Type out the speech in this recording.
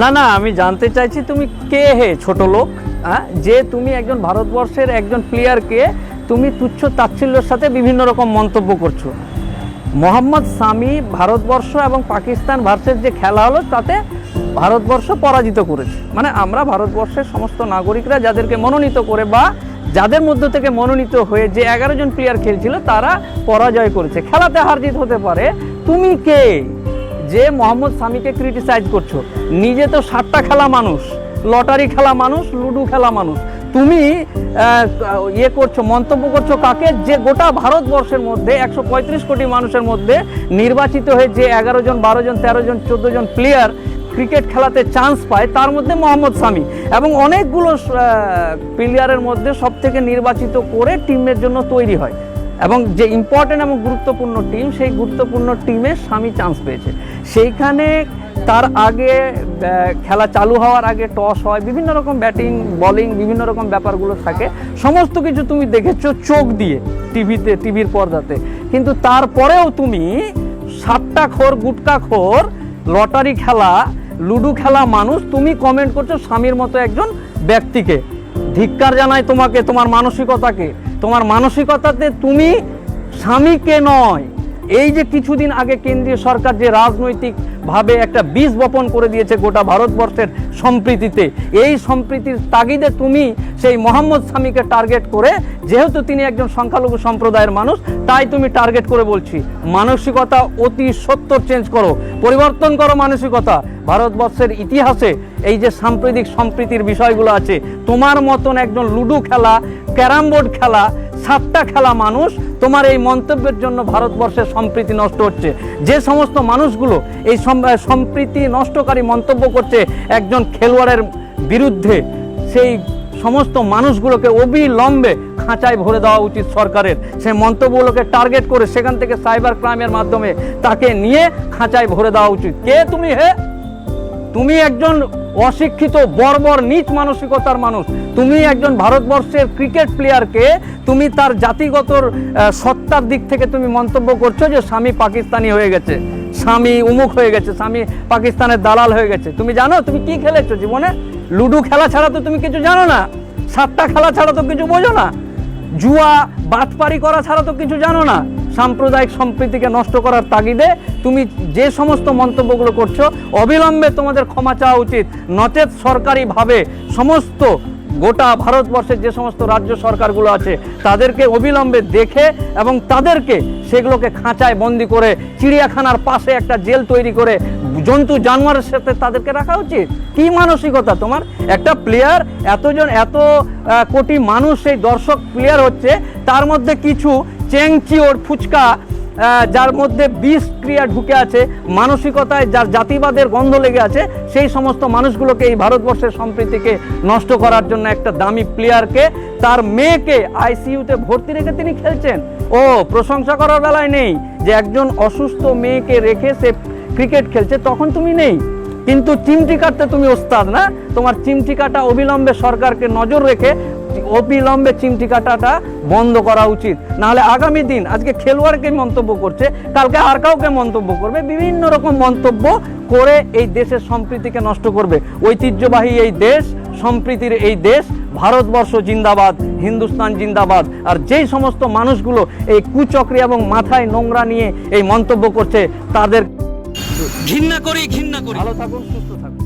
না না, আমি জানতে চাইছি তুমি কে হে ছোট লোক? হ্যাঁ যে তুমি একজন ভারতবর্ষের একজন প্লেয়ারকে তুমি তুচ্ছ তাচ্ছিল্যর সাথে বিভিন্ন রকম মন্তব্য করছ। মোহাম্মদ সামি ভারতবর্ষ এবং পাকিস্তান ভার্সেস যে খেলা হলো, তাতে ভারতবর্ষ পরাজিত করেছে। মানে আমরা ভারতবর্ষের সমস্ত নাগরিকরা যাদেরকে মনোনীত করে বা যাদের মধ্য থেকে মনোনীত হয়ে যে এগারো জন প্লেয়ার খেলছিল, তারা পরাজয় করেছে। খেলাতে হার জিত হতে পারে। তুমি কে? যে মোহাম্মদ সামিকে ক্রিটিসাইজ করছ, নিজে তো সাতটা খেলা মানুষ, লটারি খেলা মানুষ, লুডু খেলা মানুষ। তুমি ইয়ে করছ, মন্তব্য করছ কাকে? যে গোটা ভারতবর্ষের মধ্যে, একশো পঁয়ত্রিশ কোটি মানুষের মধ্যে নির্বাচিত হয়ে যে এগারো জন, বারো জন, তেরো জন, চোদ্দ জন প্লেয়ার ক্রিকেট খেলাতে চান্স পায়, তার মধ্যে মোহাম্মদ সামি। এবং অনেকগুলো প্লেয়ারের মধ্যে সব থেকে নির্বাচিত করে টিমের জন্য তৈরি হয়। এবং যে ইম্পর্টেন্ট এবং গুরুত্বপূর্ণ টিম সেই গুরুত্বপূর্ণ টিমে স্বামী চান্স পেয়েছে। সেইখানে তার আগে খেলা চালু হওয়ার আগে টস হয়, বিভিন্ন রকম ব্যাটিং বলিং বিভিন্ন রকম ব্যাপারগুলো থাকে। সমস্ত কিছু তুমি দেখেছ চোখ দিয়ে টিভিতে টিভির পর্দাতে। কিন্তু তারপরেও তুমি সাতটা খোর, গুটকা খোর লটারি খেলা, লুডো খেলা মানুষ তুমি কমেন্ট করছ স্বামীর মতো একজন ব্যক্তিকে। ধিক্কার জানায় তোমাকে, তোমার মানসিকতাকে। তোমার মানসিকতাতে তুমি স্বামীকে নয় এই যে কিছুদিন আগে কেন্দ্রীয় সরকার যে রাজনৈতিকভাবে একটা বীজ বপন করে দিয়েছে গোটা ভারতবর্ষের সম্প্রীতিতে, এই সম্প্রীতির তাগিদে তুমি সেই মোহাম্মদ স্বামীকে টার্গেট করে, যেহেতু তিনি একজন সংখ্যালঘু সম্প্রদায়ের মানুষ, তাই তুমি টার্গেট করে বলছি, মানসিকতা অতি সত্তর চেঞ্জ করো, পরিবর্তন করো মানসিকতা। ভারতবর্ষের ইতিহাসে এই যে সাম্প্রতিক সম্প্রীতির বিষয়গুলো আছে, তোমার মতন একজন লুডো খেলা, ক্যারাম বোর্ড খেলা সাতটা খেলা মানুষ, তোমার এই মন্তব্যের জন্য ভারতবর্ষের সম্প্রীতি নষ্ট হচ্ছে। যে সমস্ত মানুষগুলো এই সম- সম্প্রীতি নষ্টকারী মন্তব্য করছে একজন খেলোয়াড়ের বিরুদ্ধে, সেই সমস্ত মানুষগুলোকে অবিলম্বে খাঁচায় ভরে দেওয়া উচিত সরকারের। সেই মন্তব্যগুলোকে টার্গেট করে সেখান থেকে সাইবার ক্রাইমের মাধ্যমে তাকে নিয়ে খাঁচায় ভরে দেওয়া উচিত। কে তুমি হে? তুমি একজন অশিক্ষিত বর্বর নিচ মানসিকতার মানুষ। তুমি একজন ভারতবর্ষের ক্রিকেট প্লেয়ারকে তুমি তার জাতিগত সত্তার দিক থেকে তুমি মন্তব্য করছ যে স্বামী পাকিস্তানি হয়ে গেছে। স্বামী উমুক হয়ে গেছে, স্বামী পাকিস্তানের দালাল হয়ে গেছে। তুমি জানো, তুমি কি খেলেছো জীবনে? লুডো খেলা ছাড়া তো তুমি কিছু জানো না। সাতটা খেলা ছাড়া তো কিছু বোঝো না। জুয়া বাটপারি করা ছাড়া তো কিছু জানো না। সাম্প্রদায়িক সম্প্রীতিকে নষ্ট করার তাগিদে তুমি যে সমস্ত মন্তব্যগুলো করছ, অবিলম্বে তোমাদের ক্ষমা চাওয়া উচিত। নচেত সরকারিভাবে সমস্ত গোটা ভারতবর্ষের যে সমস্ত রাজ্য সরকারগুলো আছে, তাদেরকে অবিলম্বে দেখে এবং তাদেরকে সেগুলোকে খাঁচায় বন্দি করে, চিড়িয়াখানার পাশে একটা জেল তৈরি করে, জন্তু জানোয়ারের সাথে তাদেরকে রাখা উচিত? কি মানসিকতা তোমার? একটা প্লেয়ার এতজন, এত কোটি মানুষ সেই দর্শক প্লেয়ার হচ্ছে, তার মধ্যে কিছু চেংচিওর ফুচকা যার মধ্যে বিষ ক্রিয়া ঢুকে আছে, মানসিকতায় যার জাতিবাদের গন্ধ লেগে আছে, সেই সমস্ত মানুষগুলোকে এই ভারতবর্ষের সম্প্রীতিকে নষ্ট করার জন্য একটা দামি প্লেয়ারকে, তার মেয়েকে আইসিইউতে ভর্তি রেখে তিনি খেলছেন। ও, প্রশংসা করার বেলায় নেই যে একজন অসুস্থ মেয়েকে রেখে সে ক্রিকেট খেলছে, তখন তুমি নেই। কিন্তু চিমটি কাটতে তুমি ওস্তাদ না? তোমার চিমটি কাটা অবিলম্বে সরকারকে নজর রেখে অবিলম্বে চিমটি কাটাটা বন্ধ করা উচিত। নাহলে আগামী দিন আজকে খেলোয়াড়কে মন্তব্য করছে কালকে আর কাউকে মন্তব্য করবে বিভিন্ন রকম মন্তব্য করে এই দেশের সম্প্রীতিকে নষ্ট করবে। ঐতিহ্যবাহী এই দেশ সম্প্রীতির এই দেশ ভারতবর্ষ জিন্দাবাদ হিন্দুস্তান জিন্দাবাদ। আর যেই সমস্ত মানুষগুলো এই কুচক্রি এবং মাথায় নোংরা নিয়ে এই মন্তব্য করছে তাদের ঘৃণা করি ঘৃণা করি। ভালো থাকুন সুস্থ থাকুন।